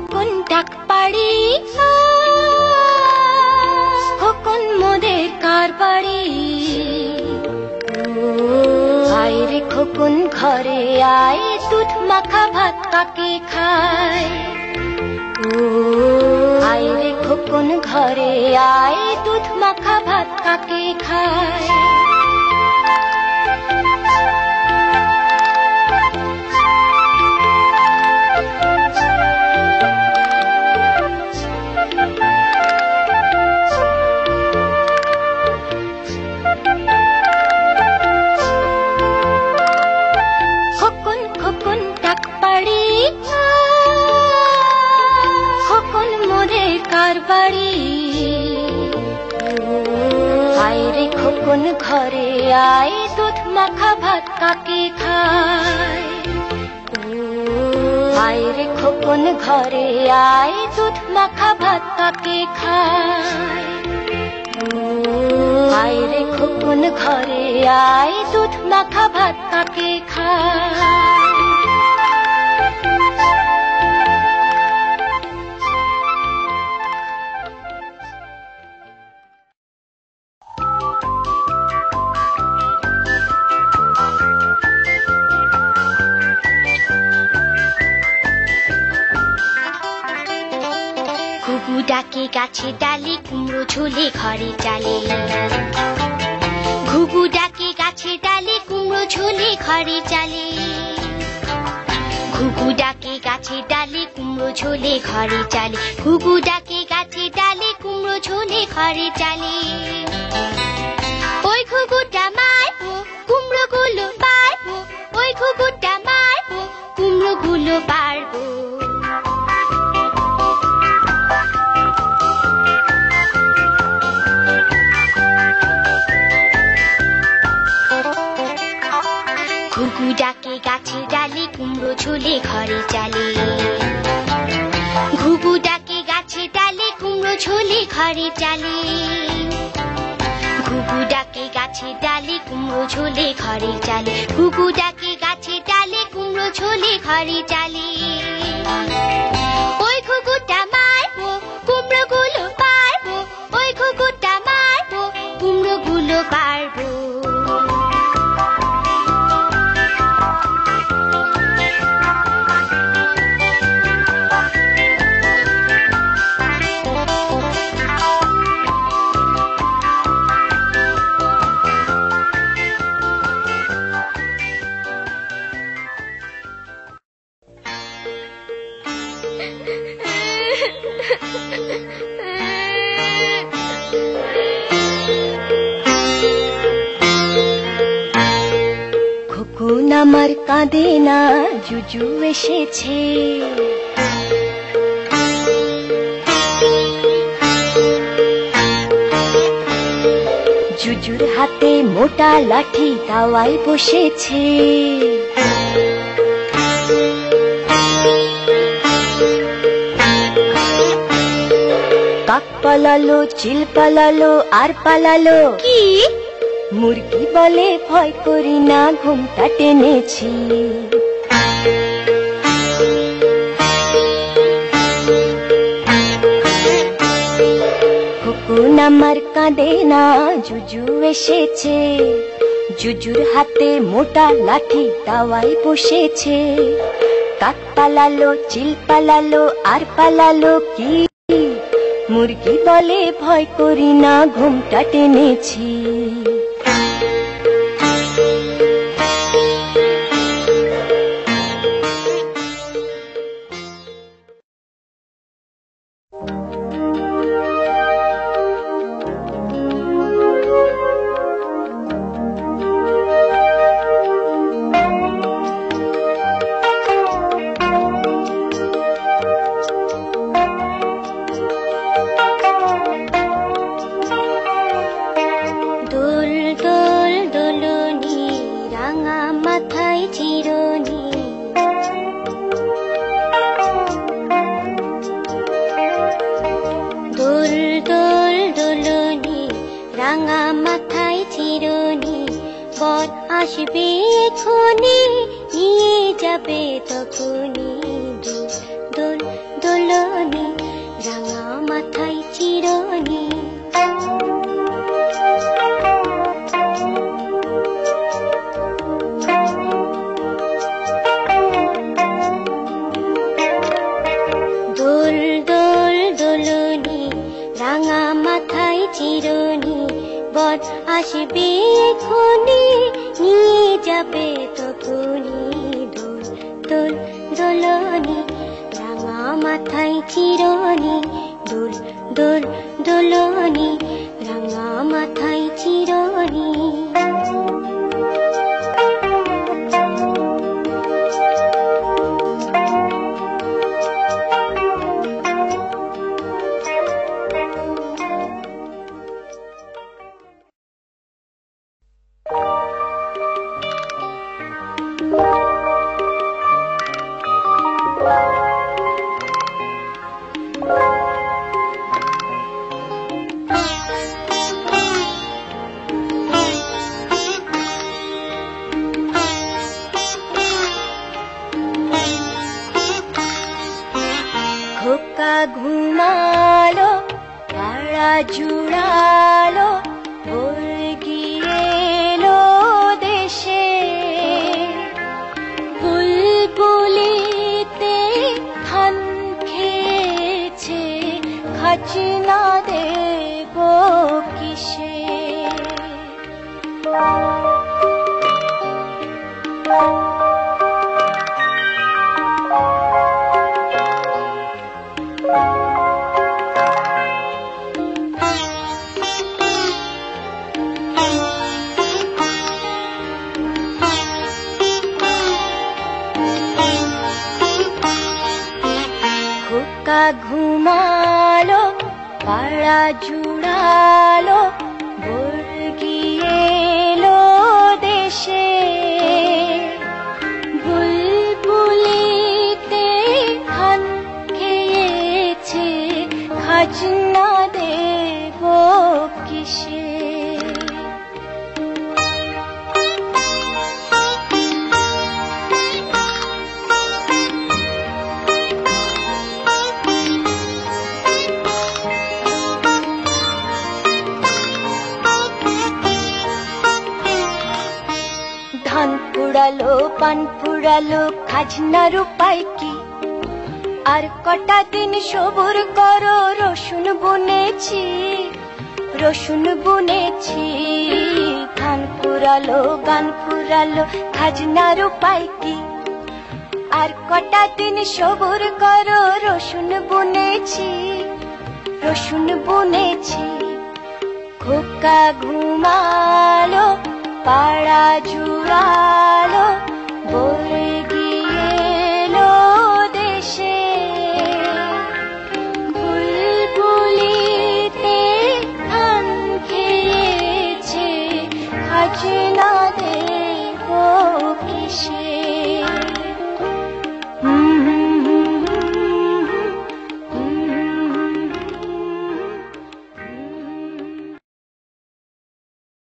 খোকন ডাক পাড়ি খোকন মোদের কার বাড়ি আয় রে খোকন, ঘরে আয়, দুধ মাখা ভাত কাকে খায়? ও আয় রে খোকন, ঘরে আয়, দুধ মাখা ভাত কাকে খায়? রে খোকন ঘরে আয় দুধ মাখা ভাত কাকে খায়? আয় রে খোকন ঘরে আয় দুধ মাখা ভাত কাকে খায়? আয় রে খোকন ঘরে আয় দুধ মাখা ভাত কাকে খায়? ডাকে গাছে ডালে, কুমড়ো ঝোলে ঘরে চালে। ঘুঘু ডাকে গাছে ডালে, কুমড়ো ঝোলে ঘরে চালে। ঘুঘু ডাকে গাছে ডালে, কুমড়ো ঝোলে ঘরে চালে। ঘুঘু ডাকে গাছে ডালে, কুমড়ো ঝোলে ঘরে চালে। ওই ঘুঘুটা মারবো ঘুঘু ডাকে গাছে ডালে কুমড়ো ঝোলে, ঘরে চালে। ঘুঘু ডাকে গাছে ডালে কুমড়ো ঝোলে, ঘরে চালে। ঘুঘু ডাকে গাছে ডালে কুমড়ো ঝোলে, ঘরে চালে। ঘুঘু ডাকে গাছে ডালে কুমড়ো ঝোলে, ঘরে চালে। ওই ঘুঘুটা মারবো খোকন আমার কাঁদে না জুজু এসেছে। জুজুর হাতে মোটা লাঠি দাওয়ায় বসেছে। কাক পালালো চিল পালালো আর পালালো। কি? মুরগি বলে ভয় করি না ঘুমটা টেনেছি। খোকন আমার কাঁদে না জুজু এসেছে। জুজুর হাতে মোটা লাঠি দাওয়ায় বসেছে। কাক পালালো চিল পালালো আর পালালো কি মুরগি বলে ভয় করি না ঘুমটা টেনেছি। রাঙা মাথায় চিরুনি বর আসবে এখনি নিয়ে যাবে তখনি দোল দোলনি রাঙা মাথায় চিরুনি। নিয়ে যাবে তখনি দোল দোল দোলনি রাঙা মাথায় চিরনি দোল দোল ुमालो जुडल খোকা ঘুমালো পাড়া জুড়ালো ভোর গিয়েলো দেশে। বুলবুলিতে ধান খেয়েছে খাজনা। পুড়ালো পান পুড়ালো খাজনার উপায় কি? আর কটা দিন সবুর করো, রসুন বুনেছি রসুন বুনেছি। ধান পুরালো গান পুরালো খাজনার উপায় কি? আর কটা দিন সবুর করো, রসুন বুনেছি রসুন বুনেছি। খোকা ঘুমালো পাড়া জুড়ালো বলে গিয়ে লো দেশে। ফুলগুলিতে ধান খেয়েছে খাজনা